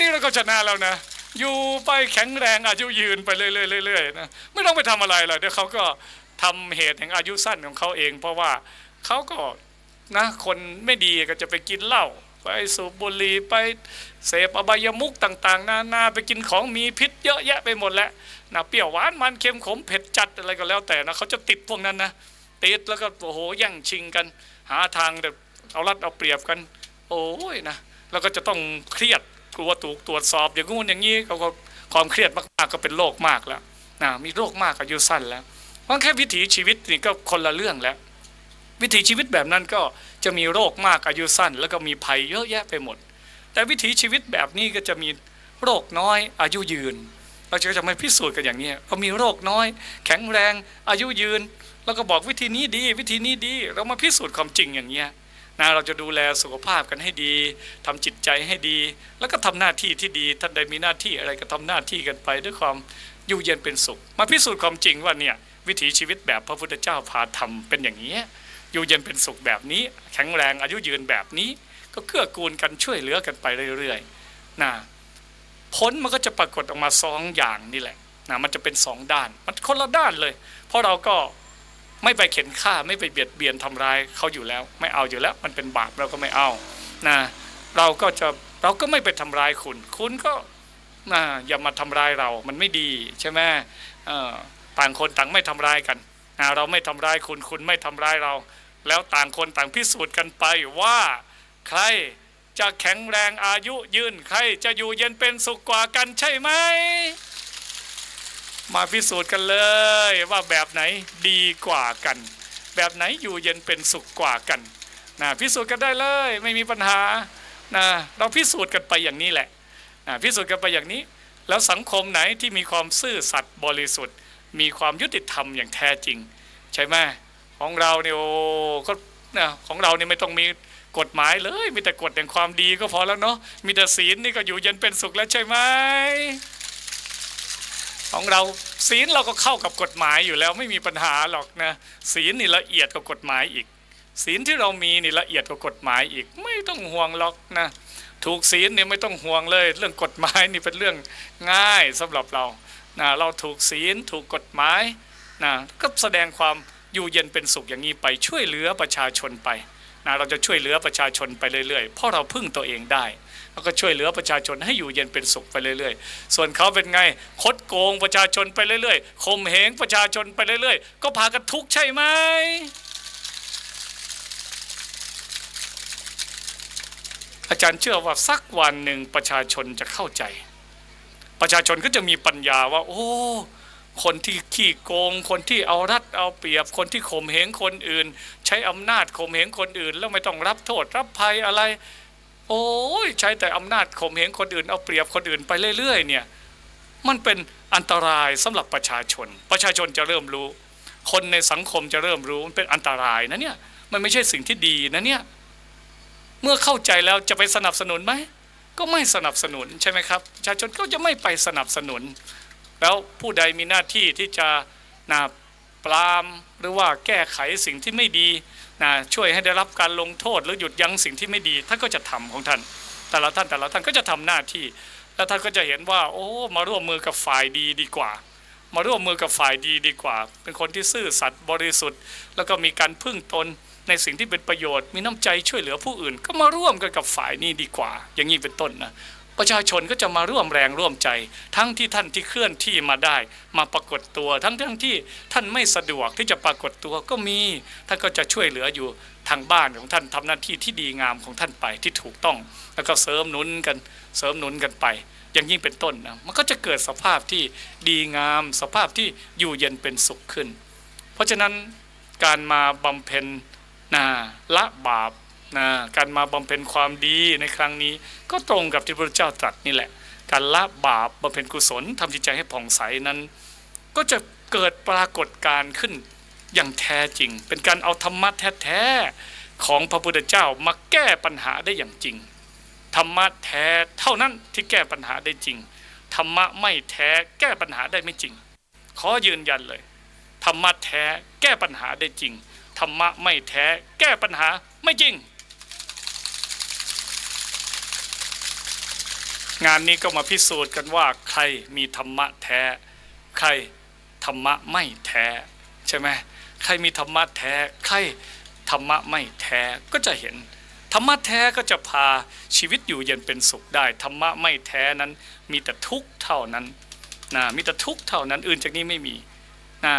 นี้เราก็ชนะแล้วนะ อยู่ไปแข็งแรงอายุยืนไปเรื่อยๆๆนะไม่ต้องไปทำอะไรหรอกเดี๋ยวเขาก็ทำเหตุแห่งอายุสั้นของเขาเอง เพราะว่าเขาก็นะคนไม่ดีก็จะไปกินเหล้าไปสูบบุหรี่ไปเสพอบายมุกต่าง ๆ นานาไปกินของมีพิษเยอะแยะไปหมดแล้วนะเปรี้ยวหวานมันเค็มขมเผ็ดจัดอะไรก็แล้วแต่นะเขาจะติดพวกนั้นนะติดแล้วก็โอ้โหแย่งชิงกัน หาทางแบบเอารัดเอาเปรียบกัน โอ้ยนะแล้วก็จะต้องเครียด กลัวถูกตรวจสอบอย่างงู้นอย่างนี้เขาก็ความเครียดมากๆก็เป็นโรคมากแล้วนะมีโรคมากอายุสั้นแล้วเพราะแค่วิถีชีวิตนี่ก็คนละเรื่องแล้ว วิถีชีวิตแบบนั้นก็จะมีโรคมากอายุสั้น แล้วก็มีภัยเยอะแยะไปหมด แต่วิถีชีวิตแบบนี้ก็จะมีโรคน้อยอายุยืน เราจะจะไม่พิสูจน์กันอย่างนี้เรามีโรคน้อย แข็งแรงอายุยืน แล้วก็บอกวิธีนี้ดี วิธีนี้ดี เรามาพิสูจน์ความจริงอย่างเนี้ย นะเราจะดูแลสุขภาพกันให้ดีทำจิตใจให้ดี แล้วก็ทำหน้าที่ที่ดีท่านใดมีหน้าที่อะไรก็ทำหน้าที่กันไปด้วยความอยู่เย็นเป็นสุข มาพิสูจน์ความจริงว่าเนี่ยวิถีชีวิตแบบพระพุทธเจ้าพาทำเป็นอย่างนี้อยู่เย็นเป็นสุขแบบนี้ แข็งแรงอายุยืนแบบนี้ ก็เกื้อกูลกันช่วยเหลือกันไปเรื่อยๆนะผลมันก็จะปรากฏออกมาสองอย่างนี่แหละนะมันจะเป็นสองด้าน มันคนละด้านเลย เพราะเราก็ ไม่ไปเข็นฆ่าไม่ไปเบียดเบียนทำร้ายเขาอยู่แล้ว ไม่เอาอยู่แล้ว มันเป็นบาปเราก็ไม่เอานะเราก็จะเราก็ไม่ไปทำร้ายคุณ คุณก็นะอย่ามาทำร้ายเรา มันไม่ดีใช่ไหมต่างคนต่างไม่ทำร้ายกันนะเราไม่ทำร้ายคุณคุณไม่ทำร้ายเรา แล้วต่างคนต่างพิสูจน์กันไปว่าใครจะแข็งแรงอายุยืนใครจะอยู่เย็นเป็นสุขกว่ากันใช่ไหม มาพิสูจน์กันเลยว่าแบบไหนดีกว่ากัน แบบไหนอยู่เย็นเป็นสุขกว่ากันนะพิสูจน์กันได้เลยไม่มีปัญหานะเราพิสูจน์กันไปอย่างนี้แหละนะพิสูจน์กันไปอย่างนี้ แล้วสังคมไหนที่มีความซื่อสัตย์บริสุทธิ์ มีความยุติธรรมอย่างแท้จริง ใช่ไหมของเราเนี่ยโอ้ก็นะของเราเนี่ยไม่ต้องมีกฎหมายเลย มีแต่กฎแห่งความดีก็พอแล้วเนาะมีแต่ศีลนี่ก็อยู่เย็นเป็นสุขแล้วใช่ไหม ของเราศีลเราก็เข้ากับกฎหมายอยู่แล้วไม่มีปัญหาหรอกนะศีลนี่ละเอียดกว่ากฎหมายอีก ศีลที่เรามีนี่ละเอียดกว่ากฎหมายอีก ไม่ต้องห่วงหรอกนะถูกศีลเนี่ยไม่ต้องห่วงเลย เรื่องกฎหมายนี่เป็นเรื่องง่ายสำหรับเรานะเราถูกศีลถูกกฎหมายนะก็แสดงความอยู่เย็นเป็นสุขอย่างนี้ไปช่วยเหลือประชาชนไปนะเราจะช่วยเหลือประชาชนไปเรื่อยๆเพราะเราพึ่งตัวเองได้ แล้วก็ช่วยเหลือประชาชนให้อยู่เย็นเป็นสุขไปเรื่อยๆ ส่วนเขาเป็นไงคดโกงประชาชนไปเรื่อยๆข่มเหงประชาชนไปเรื่อยๆ ก็พากันทุกข์ใช่ไหมอาจารย์เชื่อว่าสักวันหนึ่งประชาชนจะเข้าใจ ประชาชนก็จะมีปัญญาว่า โอ้คนที่ขี้โกง คนที่เอารัดเอาเปรียบ คนที่ข่มเหงคนอื่น ใช้อำนาจข่มเหงคนอื่น แล้วไม่ต้องรับโทษรับภัยอะไร โอ้ยใช้แต่อำนาจข่มเหงคนอื่นเอาเปรียบคนอื่นไปเรื่อยๆเนี่ยมันเป็นอันตรายสำหรับประชาชน ประชาชนจะเริ่มรู้ คนในสังคมจะเริ่มรู้มันเป็นอันตรายนะเนี่ยมันไม่ใช่สิ่งที่ดีนะเนี่ยเมื่อเข้าใจแล้วจะไปสนับสนุนไหมก็ไม่สนับสนุนใช่ไหมครับประชาชนก็จะไม่ไปสนับสนุน แล้วผู้ใดมีหน้าที่ที่จะนาปรามหรือว่าแก้ไขสิ่งที่ไม่ดี นะช่วยให้ได้รับการลงโทษหรือหยุดยั้งสิ่งที่ไม่ดีท่านก็จะทำของท่าน แต่ละท่านแต่ละท่านก็จะทำหน้าที่ แล้วท่านก็จะเห็นว่า โอ้มาร่วมมือกับฝ่ายดีดีกว่า มาร่วมมือกับฝ่ายดีดีกว่า เป็นคนที่ซื่อสัตย์บริสุทธิ์ แล้วก็มีการพึ่งตนในสิ่งที่เป็นประโยชน์ มีน้ำใจช่วยเหลือผู้อื่น ก็มาร่วมกันกับฝ่ายนี้ดีกว่า อย่างนี้เป็นต้นนะ ประชาชนก็จะมาร่วมแรงร่วมใจ ทั้งที่ท่านที่เคลื่อนที่มาได้ มาปรากฏตัว ทั้งทั้งที่ท่านไม่สะดวกที่จะปรากฏตัวก็มี ท่านก็จะช่วยเหลืออยู่ทางบ้านของท่านทำหน้าที่ที่ดีงามของท่านไปที่ถูกต้อง แล้วก็เสริมหนุนกันเสริมหนุนกันไป อย่างยิ่งเป็นต้นนะมันก็จะเกิดสภาพที่ดีงาม สภาพที่อยู่เย็นเป็นสุขขึ้น เพราะฉะนั้นการมาบำเพ็ญนะละบาป นะการมาบำเพ็ญความดีในครั้งนี้ ก็ตรงกับที่พระเจ้าตรัสนี่แหละ การละบาปบำเพ็ญกุศลทำจิตใจให้ผ่องใสนั้น ก็จะเกิดปรากฏการขึ้นอย่างแท้จริง เป็นการเอาธรรมะแท้ๆของพระพุทธเจ้ามาแก้ปัญหาได้อย่างจริงธรรมะแท้เท่านั้นที่แก้ปัญหาได้จริงธรรมะไม่แท้แก้ปัญหาได้ไม่จริง ขอยืนยันเลยธรรมะแท้แก้ปัญหาได้จริงธรรมะไม่แท้แก้ปัญหาไม่จริง งานนี้ก็มาพิสูจน์กันว่าใครมีธรรมะแท้ ใครธรรมะไม่แท้ใช่ไหมใครมีธรรมะแท้ ใครธรรมะไม่แท้ก็จะเห็น ธรรมะแท้ก็จะพาชีวิตอยู่เย็นเป็นสุขได้ ธรรมะไม่แท้นั้น มีแต่ทุกข์เท่านั้นนะมีแต่ทุกข์เท่านั้นอื่นจากนี้ไม่มีนะ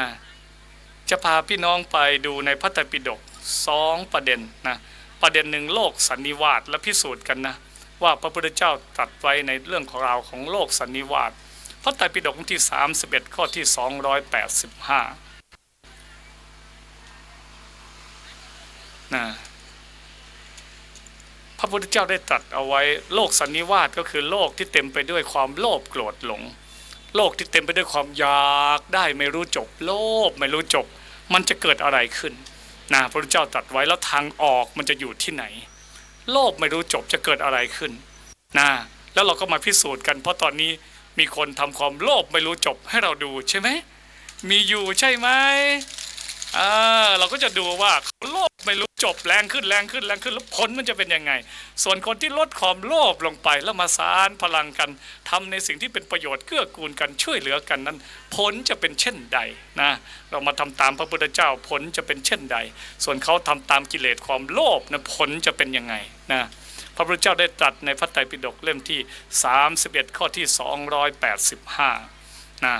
จะพาพี่น้องไปดูในพระไตรปิฎกสองประเด็นนะประเด็นหนึ่งโลกสันนิวาสและพิสูจน์กันนะ ว่าพระพุทธเจ้าตรัสไว้ในเรื่องของราวของโลกสันนิวาสพระไตรปิฎกที่ 31 ข้อที่ 285นะพระพุทธเจ้าได้ตรัสเอาไว้โลกสันนิวาสก็คือโลกที่เต็มไปด้วยความโลภโกรธหลง โลกที่เต็มไปด้วยความอยากได้ไม่รู้จบ โลภไม่รู้จบ มันจะเกิดอะไรขึ้นนะพระพุทธเจ้าตรัสไว้แล้วทางออกมันจะอยู่ที่ไหน โลภไม่รู้จบจะเกิดอะไรขึ้นนะแล้วเราก็มาพิสูจน์กันเพราะตอนนี้มีคนทำความโลภไม่รู้จบให้เราดูใช่ไหมมีอยู่ใช่ไหม อ่าเราก็จะดูว่าเขาโลภไม่รู้จบแรงขึ้นแรงขึ้นแรงขึ้นแล้วผลมันจะเป็นยังไง ส่วนคนที่ลดความโลภลงไปแล้วมาสารพลังกันทำในสิ่งที่เป็นประโยชน์เกื้อกูลกันช่วยเหลือกันนั้น ผลจะเป็นเช่นใดนะเรามาทำตามพระพุทธเจ้าผลจะเป็นเช่นใด ส่วนเขาทำตามกิเลสความโลภนะผลจะเป็นยังไงนะพระพุทธเจ้าได้ตรัสในพระไตรปิฎกเล่มที่ 31 ข้อที่ 285นะ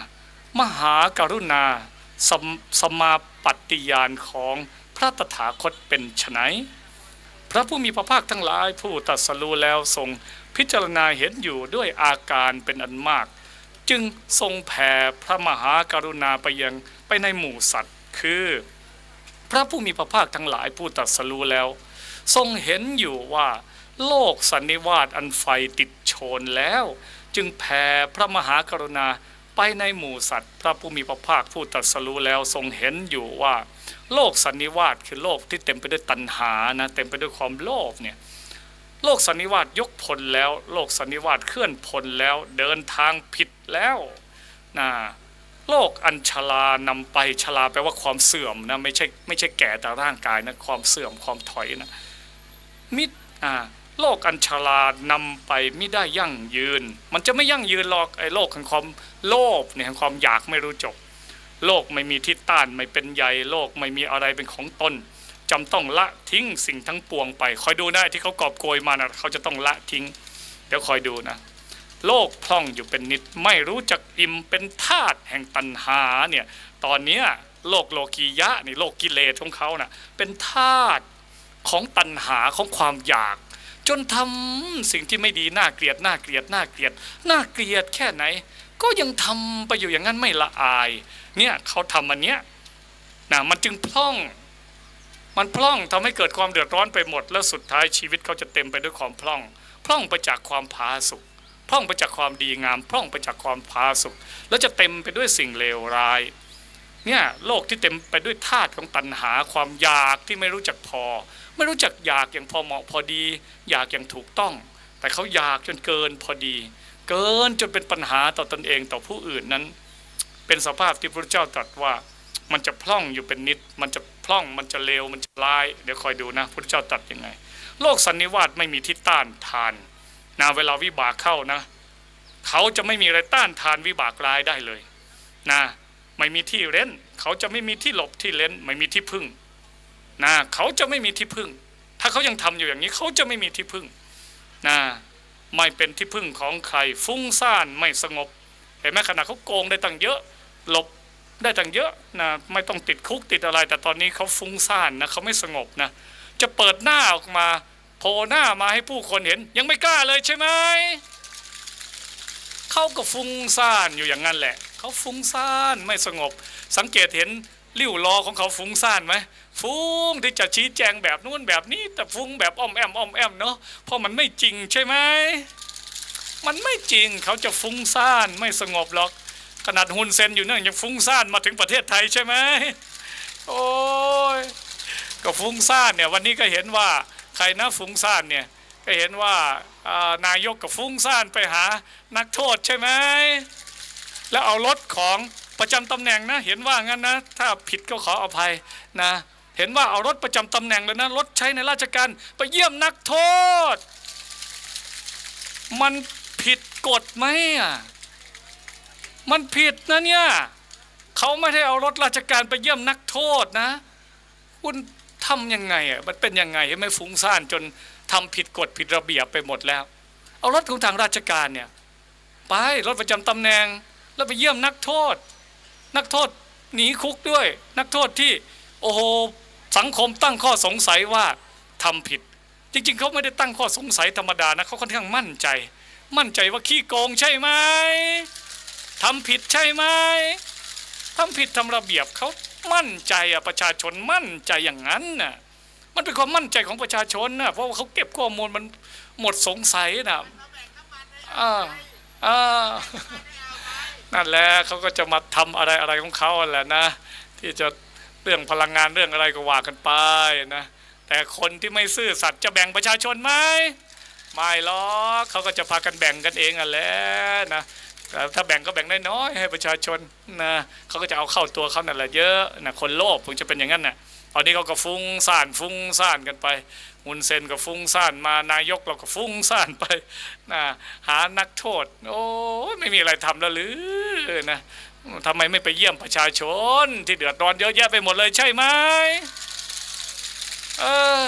มหากรุณา สมสมาปฏิญาณของพระตถาคตเป็นไฉนพระผู้มีพระภาคทั้งหลายผู้ตรัสรู้แล้วทรงพิจารณาเห็นอยู่ด้วยอาการเป็นอันมาก จึงทรงแผ่พระมหากรุณาไปยังไปในหมู่สัตว์ คือ พระผู้มีพระภาคทั้งหลายผู้ตรัสรู้แล้ว ทรงเห็นอยู่ว่าโลกสันนิวาสอันไฟติดโชนแล้ว จึงแผ่พระมหากรุณา ไปในหมู่สัตว์ พระผู้มีพระภาคผู้ตรัสรู้แล้วทรงเห็นอยู่ว่า โลกสันนิวาสคือโลกที่เต็มไปด้วยตัณหานะเต็มไปด้วยความโลภเนี่ยโลกสันนิวาสยกพลแล้ว โลกสันนิวาสเคลื่อนพลแล้วเดินทางผิดแล้วนะโลกอัญชลานำไปชลาแปลว่าความเสื่อมนะไม่ใช่ไม่ใช่แก่แต่ร่างกายนะความเสื่อมความถอยนะมิอ่า โลกอัญชลานำไปไม่ได้ยั่งยืน มันจะไม่ยั่งยืนหรอกไอ้โลกแห่งความโลภเนี่ยแห่งความอยากไม่รู้จบ โลกไม่มีที่ต้านไม่เป็นใหญ่โลกไม่มีอะไรเป็นของตนจำต้องละทิ้งสิ่งทั้งปวงไป คอยดูได้ที่เขากอบโกยมานะเขาจะต้องละทิ้ง เดี๋ยวคอยดูนะ โลกพล่องอยู่เป็นนิดไม่รู้จักอิ่มเป็นธาตุแห่งตัณหาเนี่ยตอนเนี้ยโลกโลกียะนี่โลกกิเลสของเขานะ่ะเป็นธาตุของตัณหาของความอยาก จนทำสิ่งที่ไม่ดีน่าเกลียดน่าเกลียดน่าเกลียดน่าเกลียดแค่ไหน ก็ยังทำไปอยู่อย่างนั้นไม่ละอาย เนี่ยเขาทำอันเนี้ยนะมันจึงพล่อง มันพล่องทำให้เกิดความเดือดร้อนไปหมด แล้วสุดท้ายชีวิตเขาจะเต็มไปด้วยความพล่องพร่องไปจากความผาสุกพร่องไปจากความดีงามพร่องไปจากความผาสุกแล้วจะเต็มไปด้วยสิ่งเลวร้ายเนี่ยโลกที่เต็มไปด้วยธาตุของตัณหาความอยากที่ไม่รู้จักพอ ไม่รู้จักอยากอย่างพอเหมาะพอดี อยากอย่างถูกต้อง แต่เขาอยากจนเกินพอดี เกินจนเป็นปัญหาต่อตนเองต่อผู้อื่นนั้น เป็นสภาพที่พระเจ้าตรัสว่ามันจะพร่องอยู่เป็นนิด มันจะพร่องมันจะเลวมันจะร้าย เดี๋ยวคอยดูนะพระเจ้าตรัสยังไง โลกสันนิวาสไม่มีที่ต้านทานนะเวลาวิบากเข้านะ เขาจะไม่มีอะไรต้านทานวิบากร้ายได้เลยนะไม่มีที่เล่นเขาจะไม่มีที่หลบที่เล่นไม่มีที่พึ่ง นะเขาจะไม่มีที่พึ่ง ถ้าเขายังทำอยู่อย่างนี้เขาจะไม่มีที่พึ่งนะไม่เป็นที่พึ่งของใคร ฟุ้งซ่านไม่สงบเห็นไหมขณะเขาโกงได้ตั้งเยอะหลบได้ตั้งเยอะนะไม่ต้องติดคุกติดอะไร แต่ตอนนี้เขาฟุ้งซ่านนะเขาไม่สงบนะจะเปิดหน้าออกมาโผล่หน้ามาให้ผู้คนเห็น ยังไม่กล้าเลยใช่ไหมเขาก็ฟุ้งซ่านอยู่อย่างนั้นแหละเขาฟุ้งซ่านไม่สงบ สังเกตเห็นริ้วรอของเขาฟุ้งซ่านไหม ฟุ้งที่จะชี้แจงแบบนู้นแบบนี้ แต่ฟุ้งแบบอ้อมแอมอ้อมแอมเนาะเพราะมันไม่จริงใช่ไหมมันไม่จริงเขาจะฟุ้งซ่านไม่สงบหรอก ขนาดฮุนเซนอยู่นั่นยังฟุ้งซ่านมาถึงประเทศไทยใช่ไหมโอ้ยก็ฟุ้งซ่านเนี่ยวันนี้ก็เห็นว่าใครนะฟุ้งซ่านเนี่ยก็เห็นว่านายกกับฟุ้งซ่านไปหานักโทษใช่ไหมแล้วเอารถของประจำตำแหน่งนะ เห็นว่างั้นนะ ถ้าผิดก็ขออภัยนะ เห็นว่าเอารถประจำตำแหน่งเลยนะรถใช้ในราชการไปเยี่ยมนักโทษ มันผิดกฎไหมอะมันผิดนะเนี่ยเขาไม่ได้เอารถราชการไปเยี่ยมนักโทษนะ คุณทำยังไงอะมันเป็นยังไงให้ไม่ฟุ้งซ่านจนทำผิดกฎผิดระเบียบไปหมดแล้ว เอารถของทางราชการเนี่ยไปรถประจำตำแหน่งแล้วไปเยี่ยมนักโทษ นักโทษหนีคุกด้วย นักโทษที่ โอ้โห สังคมตั้งข้อสงสัยว่าทำผิด จริงๆ เขาไม่ได้ตั้งข้อสงสัยธรรมดานะเขาค่อนข้างมั่นใจ มั่นใจว่าขี้โกงใช่ไหมทำผิดใช่ไหมทำผิดทำระเบียบเขามั่นใจอะประชาชนมั่นใจอย่างนั้นน่ะมันเป็นความมั่นใจของประชาชนนะเพราะว่าเขาเก็บข้อมูลมันหมดสงสัยนะอ่าอ่านั่นแหละเขาก็จะมาทำอะไรอะไรของเขาแหละนะ ที่จะ เรื่องพลังงานเรื่องอะไรก็ว่ากันไปนะแต่คนที่ไม่ซื่อสัตย์จะแบ่งประชาชนไหมไม่หรอกเขาก็จะพากันแบ่งกันเองอะแหละนะถ้าแบ่งก็แบ่งน้อยๆให้ประชาชนนะเขาก็จะเอาเข้าตัวเขานั่นแหละเยอะนะคนโลภคงจะเป็นอย่างนั้นน่ะตอนนี้เขาก็ฟุ้งซ่านฟุ้งซ่านกันไปมุนเซนก็ฟุ้งซ่านมานายกเราก็ฟุ้งซ่านไปนะหานักโทษ โอ้ไม่มีอะไรทำแล้วหรือนะ ทำไมไม่ไปเยี่ยมประชาชน ที่เดือดร้อนเยอะแยะไปหมดเลยใช่ไหมเออ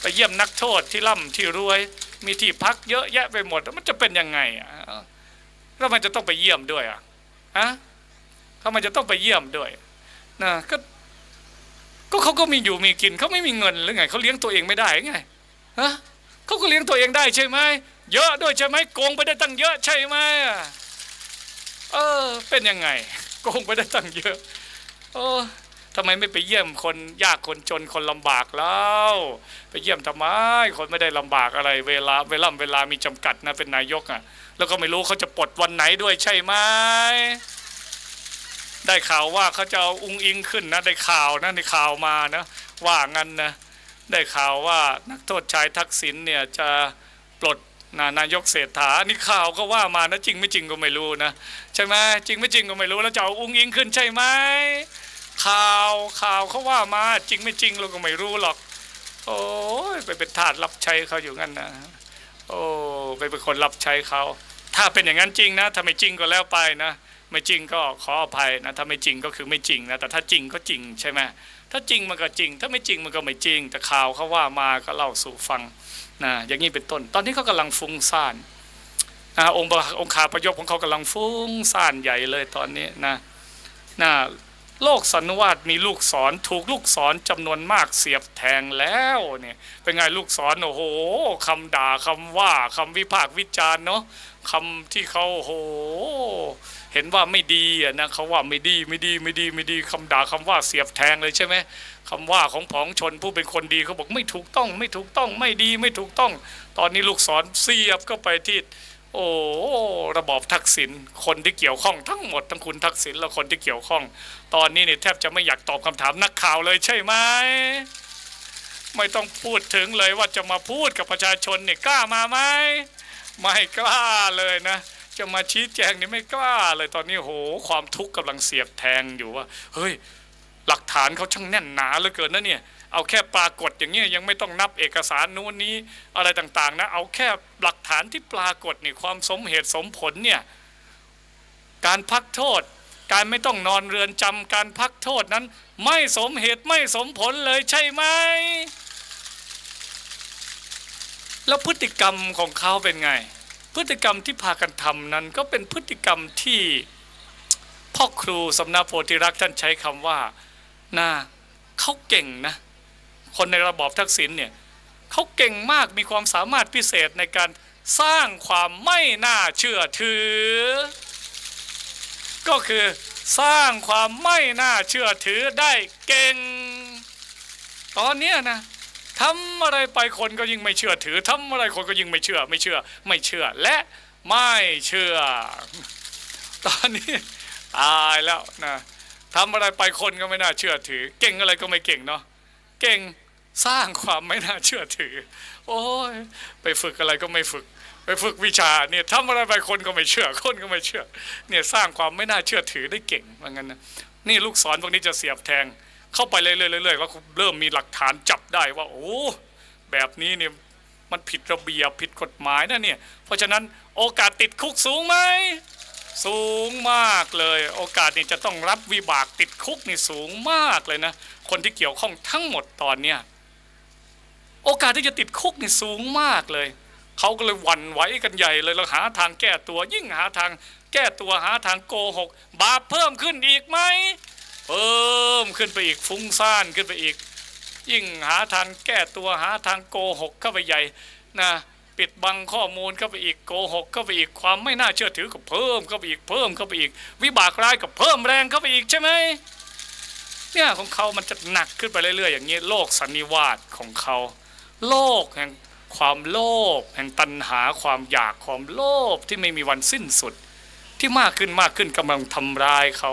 ไปเยี่ยมนักโทษที่ร่ำที่รวย มีที่พักเยอะแยะไปหมดแล้วมันจะเป็นยังไงอะแล้วมันจะต้องไปเยี่ยมด้วยอะฮะถ้ามันจะต้องไปเยี่ยมด้วยนะก็ก็เขาก็มีอยู่มีกินเขาไม่มีเงินหรือไงเขาเลี้ยงตัวเองไม่ได้ไงฮะเขาก็เลี้ยงตัวเองได้ใช่ไหมเยอะด้วยใช่ไหมโกงไปได้ตั้งเยอะใช่ไหมอะ เออ เป็นยังไงโกงไปได้ตั้งเยอะ เออทำไมไม่ไปเยี่ยมคนยากคนจนคนลำบากแล้วไปเยี่ยมทำไม คนไม่ได้ลำบากอะไร เวลาเวลาเวลามีจำกัดนะเป็นนายกอะ แล้วก็ไม่รู้เขาจะปลดวันไหนด้วยใช่ไหมได้ข่าวว่าเขาจะเอาอุ้งอิงขึ้นนะ ได้ข่าวนะในข่าวมานะ ว่างั้นนะ ได้ข่าวว่านักโทษชายทักษิณเนี่ยจะปลด นานายกเศรษฐานี่ข่าวก็ว่ามานะจริงไม่จริงก็ไม่รู้นะใช่ไหมจริงไม่จริงก็ไม่รู้แล้วจะเอาอุ้งอิงขึ้นใช่ไหมข่าวข่าวเขาว่ามาจริงไม่จริงเราก็ไม่รู้หรอก โอ้ยไปเป็นทาสรับใช้เขาอยู่งั้นนะโอ้ไปเป็นคนรับใช้เขาถ้าเป็นอย่างนั้นจริงนะถ้าไม่จริงก็แล้วไปนะไม่จริงก็ขออภัยนะถ้าไม่จริงก็คือไม่จริงนะแต่ถ้าจริงก็จริงใช่ไหมถ้าจริงมันก็จริง ถ้าไม่จริงมันก็ไม่จริง แต่ข่าวเขาว่ามาก็เล่าสู่ฟัง นะอย่างนี้เป็นต้น ตอนนี้เขากำลังฟุ้งซ่านนะองค์องค์ขาประยบของเขากำลังฟุ้งซ่านใหญ่เลยตอนนี้นะนะโลกสันนิวาสมีลูกศรถูกลูกศรจำนวนมากเสียบแทงแล้วเนี่ยเป็นไงลูกศรโอ้โหคำด่าคำว่าคำวิพากษ์วิจารณ์เนาะคำที่เขาโอ้โห เห็นว่าไม่ดีอะนะเขาว่าไม่ดีไม่ดีไม่ดีไม่ดีคำด่าคำว่าเสียบแทงเลยใช่ไหมคำว่าของผองชนผู้เป็นคนดีเขาบอกไม่ถูกต้อง ไม่ถูกต้องไม่ดีไม่ถูกต้อง ตอนนี้ลูกศรเสียบก็ไปที่โอ้ระบอบทักษิณคนที่เกี่ยวข้องทั้งหมดทั้งคุณทักษิณและคนที่เกี่ยวข้อง ตอนนี้เนี่ยแทบจะไม่อยากตอบคำถามนักข่าวเลยใช่ไหมไม่ต้องพูดถึงเลยว่าจะมาพูดกับประชาชนเนี่ยกล้ามาไหมไม่กล้าเลยนะ จะมาชี้แจงนี่ไม่กล้าเลยตอนนี้โห ความทุกข์กำลังเสียบแทงอยู่ว่า เฮ้ย หลักฐานเขาช่างแน่นหนาเหลือเกินนะเนี่ยเอาแค่ปรากฏอย่างเงี้ยยังไม่ต้องนับเอกสารนู้นนี้อะไรต่างๆนะเอาแค่หลักฐานที่ปรากฏนี่ความสมเหตุสมผลเนี่ยการพักโทษ การไม่ต้องนอนเรือนจำการพักโทษนั้น ไม่สมเหตุไม่สมผลเลยใช่ไหมแล้วพฤติกรรมของเขาเป็นไง พฤติกรรมที่พากันทำนั้นก็เป็นพฤติกรรมที่พ่อครูสำนักโพธิรักท่านใช้คำว่าน่าเขาเก่งนะ คนในระบอบทักษิณเนี่ยเขาเก่งมากมีความสามารถพิเศษในการสร้างความไม่น่าเชื่อถือ ก็คือสร้างความไม่น่าเชื่อถือได้เก่ง ตอนนี้นะ ทำอะไรไปคนก็ยิ่งไม่เชื่อถือทำอะไรคนก็ยิ่งไม่เชื่อ ไม่เชื่อ ไม่เชื่อและไม่เชื่อ ตอนนี้ตายแล้วนะทำอะไรไปคนก็ไม่น่าเชื่อถือ เก่งอะไรก็ไม่เก่งเนาะเก่งสร้างความไม่น่าเชื่อถือ โอ้ยไปฝึกอะไรก็ไม่ฝึก ไปฝึกวิชาเนี่ยทำอะไรไปคนก็ไม่เชื่อ คนก็ไม่เชื่อ เนี่ยสร้างความไม่น่าเชื่อถือได้เก่งว่างั้นนะนี่ลูกศรพวกนี้จะเสียบแทง เข้าไปเรื่อยๆเรื่อยๆแล้วเริ่มมีหลักฐานจับได้ว่า โอ้แบบนี้เนี่ยมันผิดระเบียบผิดกฎหมายนะเนี่ย เพราะฉะนั้นโอกาสติดคุกสูงไหมสูงมากเลย โอกาสนี่จะต้องรับวิบากติดคุกนี่สูงมากเลยนะ คนที่เกี่ยวข้องทั้งหมดตอนเนี้ยโอกาสที่จะติดคุกนี่สูงมากเลยเขาก็เลยหวั่นไหวกันใหญ่เลยแล้วหาทางแก้ตัว ยิ่งหาทางแก้ตัวหาทางโกหก บาปเพิ่มขึ้นอีกไหม เพิ่มขึ้นไปอีกฟุ้งซ่านขึ้นไปอีก ยิ่งหาทางแก้ตัวหาทางโกหกเข้าไปใหญ่นะปิดบังข้อมูลเข้าไปอีกโกหกเข้าไปอีกความไม่น่าเชื่อถือก็เพิ่มเข้าไปอีกเพิ่มเข้าไปอีก วิบากร้ายก็เพิ่มแรงเข้าไปอีกใช่ไหมเนี่ยของเขามันจะหนักขึ้นไปเรื่อยๆอย่างนี้โลกสันนิวาสของเขา โลกแห่งความโลภแห่งตัณหาความอยากความโลภที่ไม่มีวันสิ้นสุด ที่มากขึ้นมากขึ้นกำลังทำร้ายเขา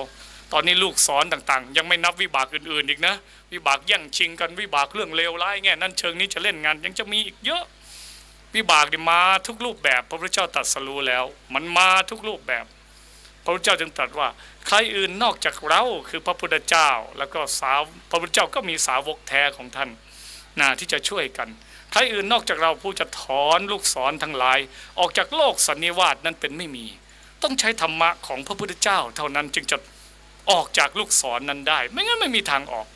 ตอนนี้ลูกสอนต่างๆ ยังไม่นับวิบากอื่นๆอีกนะ วิบากแย่งชิงกันวิบากเรื่องเลวร้ายแง่นั้นเชิงนี้จะเล่นงานยังจะมีอีกเยอะ วิบากนี่มาทุกรูปแบบพระพุทธเจ้าตรัสรู้แล้ว มันมาทุกรูปแบบ พระพุทธเจ้าจึงตรัสว่า ใครอื่นนอกจากเราคือพระพุทธเจ้า แล้วก็สาวพระพุทธเจ้าก็มีสาวกแท้ของท่านนะที่จะช่วยกันใครอื่นนอกจากเราผู้จะถอนลูกศรทั้งหลาย ออกจากโลกสันนิวาสนั้นเป็นไม่มี ต้องใช้ธรรมะของพระพุทธเจ้า เท่านั้นจึงจะ ออกจากลูกศรนนั้นได้ ไม่งั้นไม่มีทางออก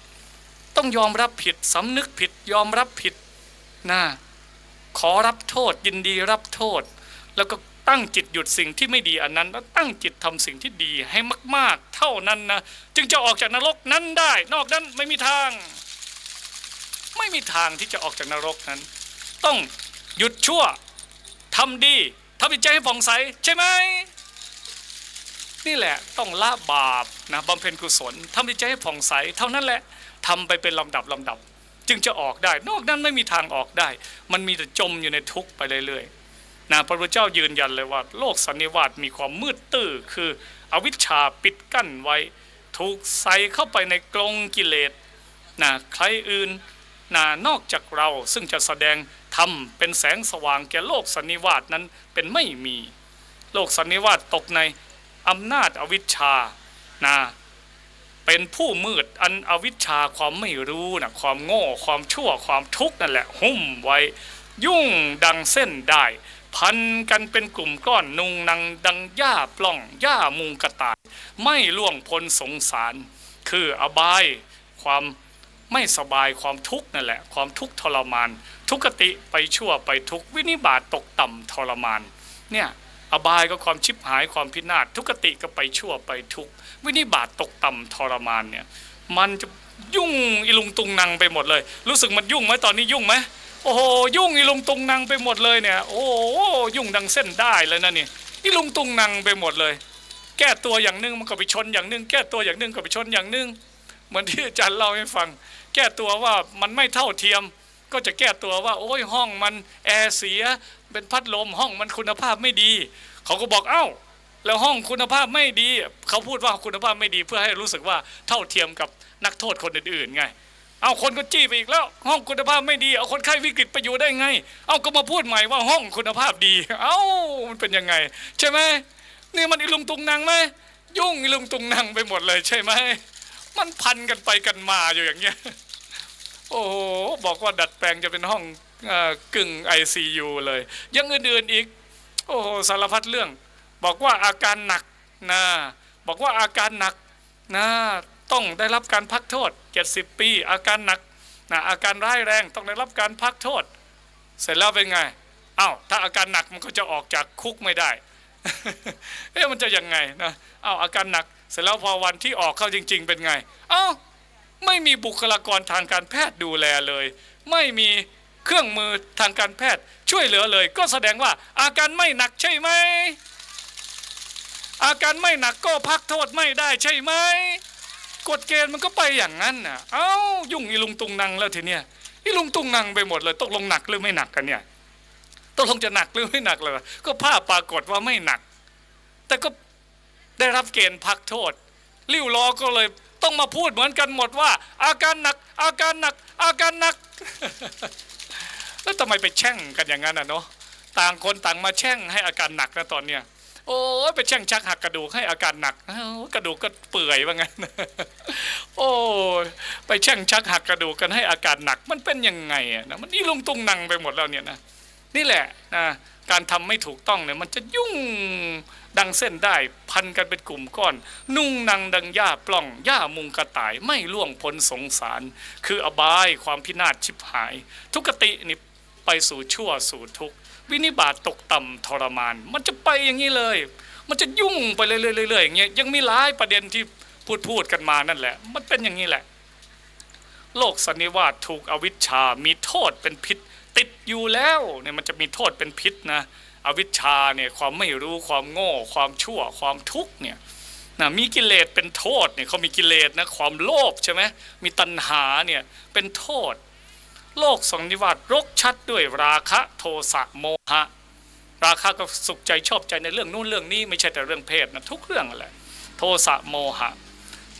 ต้องยอมรับผิดสำนึกผิด ยอมรับผิดนะขอรับโทษยินดีรับโทษ แล้วก็ตั้งจิตหยุดสิ่งที่ไม่ดีอันนั้น แล้วตั้งจิตทำสิ่งที่ดีให้มาก ๆ เท่านั้นนะจึงจะออกจากนรกนั้นได้ นอกนั้นไม่มีทาง ไม่มีทางที่จะออกจากนรกนั้น ต้องหยุดชั่วทำดีทำจิตใจให้ผ่องใสใช่ไหม นี่แหละต้องละบาปนะบำเพ็ญกุศลทำจิตใจให้ผ่องใส เท่านั้นแหละทำไปเป็นลำดับลำดับ จึงจะออกได้ นอกนั้นไม่มีทางออกได้ มันมีแต่จมอยู่ในทุกข์ไปเรื่อยๆนะพระพุทธเจ้ายืนยันเลยว่า โลกสันนิวาสมีความมืดตื้อคืออวิชชาปิดกั้นไว้ถูกใส่เข้าไปในกรงกิเลสนะใครอื่นนะนอกจากเราซึ่งจะแสดงธรรมเป็นแสงสว่างแก่โลกสันนิวาสนั้นเป็นไม่มี โลกสันนิวาสตกใน อำนาจอวิชชานะเป็นผู้มืดอันอวิชชาความไม่รู้นะความโง่ ความชั่วความทุกข์นั่นแหละ หุ้มไว้ ยุ่งดังเส้นได้ พันกันเป็นกลุ่มก้อนนุงนังดังหญ้าปล้องหญ้ามุงกระต่าย ไม่ล่วงพ้นสงสาร คืออบายความไม่สบายความทุกข์นั่นแหละ ความทุกข์ทรมาน ทุกขติไปชั่วไปทุกวินิบาตตกต่ำทรมานเนี่ย อบายก็ความชิบหายความพินาศทุกขติก็ไปชั่วไปทุกวินิบาตตกต่ำทรมานเนี่ยมันจะยุ่งอีลุงตุงนังไปหมดเลย รู้สึกมันยุ่งไหมตอนนี้ยุ่งไหมโอ้โหยุ่งอีลุงตุงนังไปหมดเลยเนี่ยโอ้โหยุ่งดังเส้นได้เลยนะนี่อีลุงตุงนังไปหมดเลย แก้ตัวอย่างหนึงมันก็ไปชนอย่างหนึง แก้ตัวอย่างหนึงก็ไปชนอย่างหนึงเหมือนที่อาจารย์เล่าให้ฟัง แก้ตัวว่ามันไม่เท่าเทียมก็จะแก้ตัวว่า โอ้ยห้องมันแอร์เสีย เป็นพัดลมห้องมันคุณภาพไม่ดี เขาก็บอกเอ้า แล้วห้องคุณภาพไม่ดี เขาพูดว่าคุณภาพไม่ดี เพื่อให้รู้สึกว่าเท่าเทียมกับนักโทษคนอื่นๆไง เอาคนก็จี้ไปอีกแล้ว ห้องคุณภาพไม่ดีเอาคนไข้วิกฤตไปอยู่ได้ไง เอาก็มาพูดใหม่ว่าห้องคุณภาพดี เอ้ามันเป็นยังไง ใช่ไหมนี่มันอีลุงตุงนางไหมยุ่งอีลุงตุงนางไปหมดเลยใช่ไหมมันพันกันไปกันมาอยู่อย่างเงี้ยโอ้โหบอกว่าดัดแปลงจะเป็นห้อง กึ่งไอซียูเลย ยังอื่นๆอีก โอ้โหสารพัดเรื่อง บอกว่าอาการหนักนะบอกว่าอาการหนักนะต้องได้รับการพักโทษ 70 ปี อาการหนักนะอาการร้ายแรงต้องได้รับการพักโทษ เสร็จแล้วเป็นไงอ้าวถ้าอาการหนักมันก็จะออกจากคุกไม่ได้ เอ๊ะมันจะยังไงนะอ้าวอาการหนัก เสร็จแล้วพอวันที่ออกเข้าจริง ๆ เป็นไงอ้าวไม่มีบุคลากรทางการแพทย์ดูแลเลย ไม่มี เครื่องมือทางการแพทย์ช่วยเหลือเลย ก็แสดงว่าอาการไม่หนักใช่ไหม อาการไม่หนักก็พักโทษไม่ได้ใช่ไหมกฎเกณฑ์มันก็ไปอย่างนั้นน่ะ เอ้ายุ่งอีลุงตุงนังแล้วทีเนี้ยอีลุงตุงนังไปหมดเลยตกลงหนักหรือไม่หนักกันเนี่ยตกลงจะหนักหรือไม่หนักเลยก็ภาพปรากฏว่าไม่หนัก แต่ก็ได้รับเกณฑ์พักโทษริ้วล้อก็เลยต้องมาพูดเหมือนกันหมดว่า อาการหนัก อาการหนัก อาการหนัก แล้วทำไมไปแช่งกันอย่างนั้นอะเนาะต่างคนต่างมาแช่งให้อาการหนักนะตอนเนี้ยโอ้ยไปแช่งชักหักกระดูกให้อาการหนักกระดูกก็เปื่อยว่างั้นโอ้ยไปแช่งชักหักกระดูกกันให้อาการหนัก มันเป็นยังไงอะนะมันนี่ลุงตุงนังไปหมดแล้วเนี่ยนะนี่แหละนะการทำไม่ถูกต้องเนี่ยมันจะยุ่งดังเส้นได้พันกันเป็นกลุ่มก้อน นุ่งนังดังหญ้าปล้องหญ้ามุงกระต่ายไม่ล่วงพ้นสงสาร คืออบายความพินาศชิบหาย ทุกขตินี่ ไปสู่ชั่วสู่ทุกข์วินิบาตตกต่ำทรมาน มันจะไปอย่างนี้เลย มันจะยุ่งไปเรื่อยๆอยๆอย่างเงี้ยยังมีหลายประเด็นที่พูดพูดกันมานั่นแหละ มันเป็นอย่างนี้แหละ โลกสันนิวาสถูกอวิชชา มีโทษเป็นพิษ ติดอยู่แล้วเนี่ยมันจะมีโทษเป็นพิษนะอวิชชาเนี่ยความไม่รู้ความโง่ ความชั่วความทุกข์เนี่ยนะมีกิเลสเป็นโทษเนี่ยเขามีกิเลสนะความโลภใช่ไหมมีตัณหาเนี่ยเป็นโทษ โลกสันนิวาสรกชัดด้วยราคะโทสะโมหะ ราคะก็สุขใจชอบใจในเรื่องนู้นเรื่องนี้ไม่ใช่แต่เรื่องเพศนะทุกเรื่องแหละโทสะโมหะ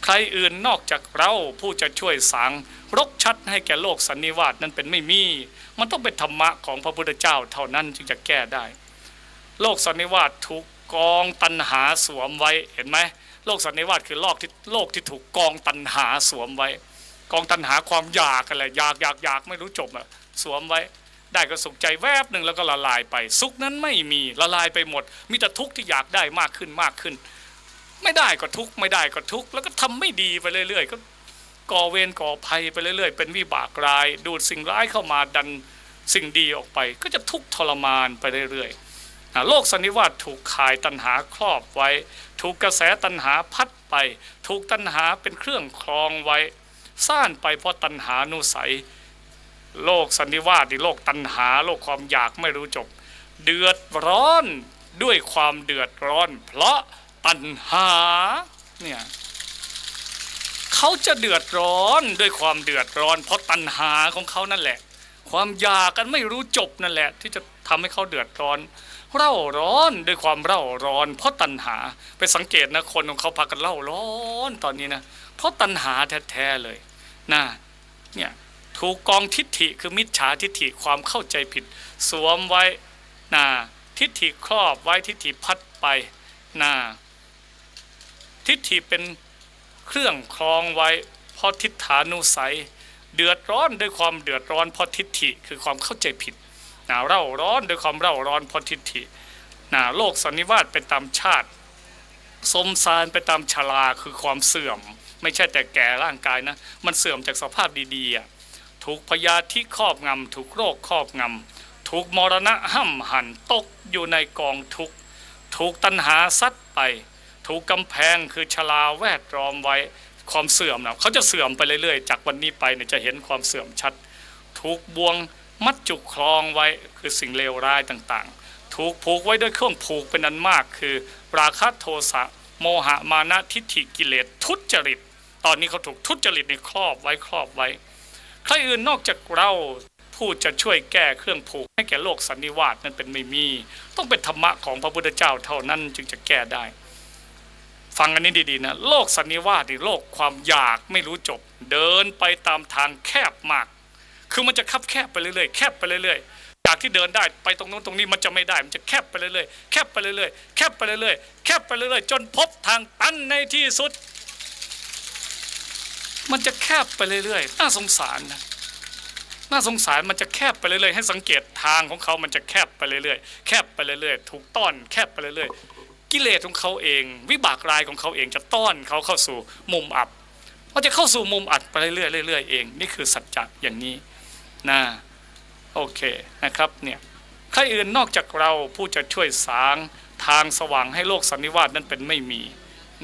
ใครอื่นนอกจากเราผู้จะช่วยสางรกชัดให้แก่โลกสันนิวาสนั้นเป็นไม่มี มันต้องเป็นธรรมะของพระพุทธเจ้าเท่านั้นจึงจะแก้ได้ โลกสันนิวาสถูกกองตันหาสวมไว้เห็นไหมโลกสันนิวาสคือโลกที่โลกที่ถูกกองตันหาสวมไว้ กองตันหาความอยากอะไรอยากอยากอยากไม่รู้จบอะสวมไว้ได้ก็สุขใจแวบหนึ่งแล้วก็ละลายไป สุขนั้นไม่มีละลายไปหมด มีแต่ทุกข์ที่อยากได้มากขึ้นมากขึ้น ไม่ได้ก็ทุกข์ไม่ได้ก็ทุกข์แล้วก็ทำไม่ดีไปเรื่อยๆ ก็ก่อเวรก่อภัยไปเรื่อยๆ เป็นวิบากราย ดูดสิ่งร้ายเข้ามาดันสิ่งดีออกไป ก็จะทุกข์ทรมานไปเรื่อยๆโลกสันนิวาสถูกขายตัณหาครอบไว้ ถูกกระแสตัณหาพัดไป ถูกตัณหาเป็นเครื่องครองไว้ ซ่านไปเพราะตัณหานุสัย โลกสันนิวาสนี่โลกตัณหา โลกความอยากไม่รู้จบ เดือดร้อนด้วยความเดือดร้อน เพราะตัณหาเนี่ยเขาจะเดือดร้อนด้วยความเดือดร้อน เพราะตัณหาของเขานั่นแหละ ความอยากกันไม่รู้จบนั่นแหละ ที่จะทำให้เขาเดือดร้อน เร่าร้อนด้วยความเร่าร้อน เพราะตัณหาไปสังเกตนะคนของเขาพากันเร่าร้อนตอนนี้นะเพราะตัณหาแท้ๆเลย นะเนี่ยถูกกองทิฏฐิคือมิจฉาทิฏฐิความเข้าใจผิด สวมไว้นะทิฏฐิครอบไว้ทิฏฐิพัดไปนะทิฏฐิเป็นเครื่องครองไว้เพราะทิฏฐานุสัย เดือดร้อนด้วยความเดือดร้อนเพราะทิฏฐิคือความเข้าใจผิดนะเร่าร้อนด้วยความเร่าร้อนเพราะทิฏฐินะโลกสันนิวาสเป็นตามชาติ สมสารไปตามชราคือความเสื่อม ไม่ใช่แต่แก่ร่างกายนะ มันเสื่อมจากสภาพดีๆอะถูกพยาธิครอบงำถูกโรคครอบงำถูกมรณะห้ำหันตกอยู่ในกองทุกข์ถูกตัณหาซัดไป ถูกกำแพงคือชลาแวดล้อมไว้ความเสื่อมนะเขาจะเสื่อมไปเรื่อยๆ จากวันนี้ไปเนี่ยจะเห็นความเสื่อมชัด ถูกบวงมัดจุกคลองไว้คือสิ่งเลวร้ายต่างๆ ถูกผูกไว้ด้วยเครื่องผูกเป็นอันมาก คือ ราคะโทสะโมหะมานะทิฏฐิกิเลสทุจริต ตอนนี้เขาถูกทุจริตในครอบไว้ครอบไว้ ใครอื่นนอกจากเราผู้จะช่วยแก้เครื่องผูกให้แก่โลกสันนิวาสนั้นเป็นไม่มี ต้องเป็นธรรมะของพระพุทธเจ้าเท่านั้นจึงจะแก้ได้ ฟังอันนี้ดีๆนะโลกสันนิวาสนี่โลกความอยากไม่รู้จบ เดินไปตามทางแคบมาก คือมันจะคับแคบไปเรื่อยๆแคบไปเรื่อยๆจากที่เดินได้ไปตรงโน้นตรงนี้มันจะไม่ได้ มันจะแคบไปเรื่อยๆแคบไปเรื่อยๆแคบไปเรื่อยๆแคบไปเรื่อยๆจนพบทางตันในที่สุด มันจะแคบไปเรื่อยๆ น่าสงสารนะน่าสงสารมันจะแคบไปเรื่อยๆ ให้สังเกตทางของเขามันจะแคบไปเรื่อยๆ แคบไปเรื่อยๆ ถูกต้อนแคบไปเรื่อยๆ กิเลสของเขาเอง วิบากรายของเขาเองจะต้อนเขาเข้าสู่มุมอับเขาจะเข้าสู่มุมอัดไปเรื่อยๆเรื่อยๆเอง นี่คือสัจจะอย่างนี้นะโอเคนะครับเนี่ยใครอื่นนอกจากเราผู้จะช่วยสางทางสว่างให้โลกสันนิวาสนั้นเป็นไม่มี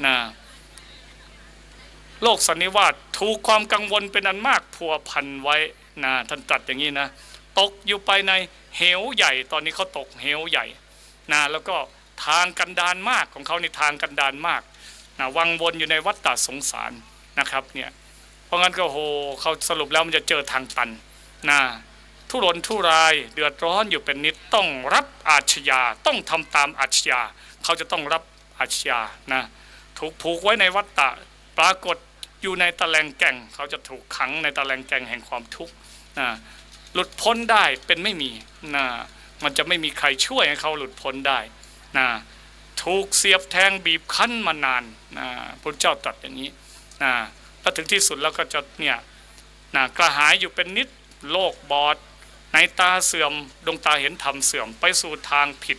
นะ โลกสันนิวาสถูกความกังวลเป็นอันมากพัวพันไว้นะท่านตรัสอย่างนี้นะ ตกอยู่ไปในเหวใหญ่ ตอนนี้เขาตกเหวใหญ่นะแล้วก็ทางกันดานมากของเขาในทางกันดานมากนะวังวนอยู่ในวัฏฏะสงสารนะครับเนี่ยเพราะงั้นก็โหเขาสรุปแล้วมันจะเจอทางตันนะทุรนทุรายเดือดร้อนอยู่เป็นนิดต้องรับอาชญาต้องทำตามอาชญาเขาจะต้องรับอาชญานะถูกผูกไว้ในวัฏฏะปรากฏ อยู่ในตะแลงแก่ง เขาจะถูกขังในตะแลงแก่งแห่งความทุกข์นะหลุดพ้นได้เป็นไม่มีนะมันจะไม่มีใครช่วยให้เขาหลุดพ้นได้นะถูกเสียบแทงบีบคั้นมานานนะพระเจ้าตรัสอย่างนี้นะแล้วถึงที่สุดแล้วก็จะเนี่ยนะกระหายอยู่เป็นนิดโลกบอดในตาเสื่อมดวงตาเห็นธรรมเสื่อมไปสู่ทางผิด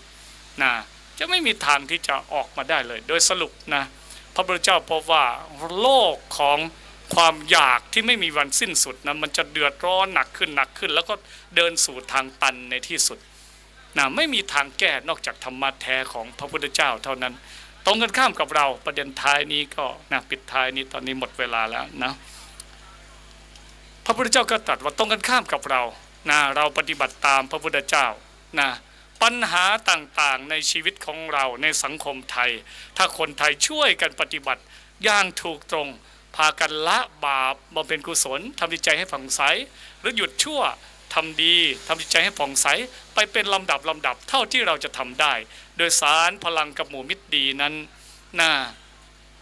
นะจะไม่มีทางที่จะออกมาได้เลย โดยสรุปนะ ระพุทธเจ้าพบว่าโลกของความอยากที่ไม่มีวันสิ้นสุดนะมันจะเดือดร้อนหนักขึ้นหนักขึ้น แล้วก็เดินสู่ทางตันในที่สุดนะไม่มีทางแก้นอกจากธรรมะแท้ของพระพุทธเจ้าเท่านั้น ตรงกันข้ามกับเราประเด็นท้ายนี้ก็นะปิดท้ายนี้ตอนนี้หมดเวลาแล้วนะพระพุทธเจ้าก็ตรัสว่าตรงกันข้ามกับเรานะเราปฏิบัติตามพระพุทธเจ้านะ ปัญหาต่างๆ ในชีวิตของเราในสังคมไทย ถ้าคนไทยช่วยกันปฏิบัติอย่างถูกตรง พากันละบาปบำเพ็ญกุศลทำจิตใจให้ผ่องใส หรือหยุดชั่วทำดีทำจิตใจให้ผ่องใส ไปเป็นลำดับลำดับเท่าที่เราจะทำได้ โดยสารพลังกับหมู่มิตรดีนั้นน่า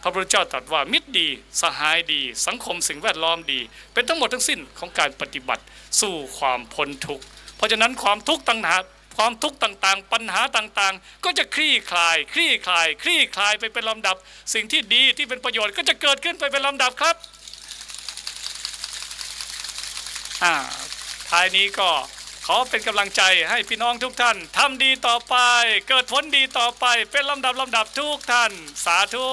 พระพุทธเจ้าตรัสว่ามิตรดี สหายดี สังคมสิ่งแวดล้อมดี เป็นทั้งหมดทั้งสิ้นของการปฏิบัติ สู่ความพ้นทุกข์เพราะฉะนั้นความทุกข์ต่างหาก ความทุกข์ต่างๆ ปัญหาต่างๆ ก็จะคลี่คลาย คลี่คลาย คลี่คลายไปเป็นลำดับ สิ่งที่ดีที่เป็นประโยชน์ก็จะเกิดขึ้นไปเป็นลำดับครับอ่าท้ายนี้ก็ขอเป็นกำลังใจให้พี่น้องทุกท่านทำดีต่อไป เกิดผลดีต่อไปเป็นลำดับลำดับทุกท่าน สาธุ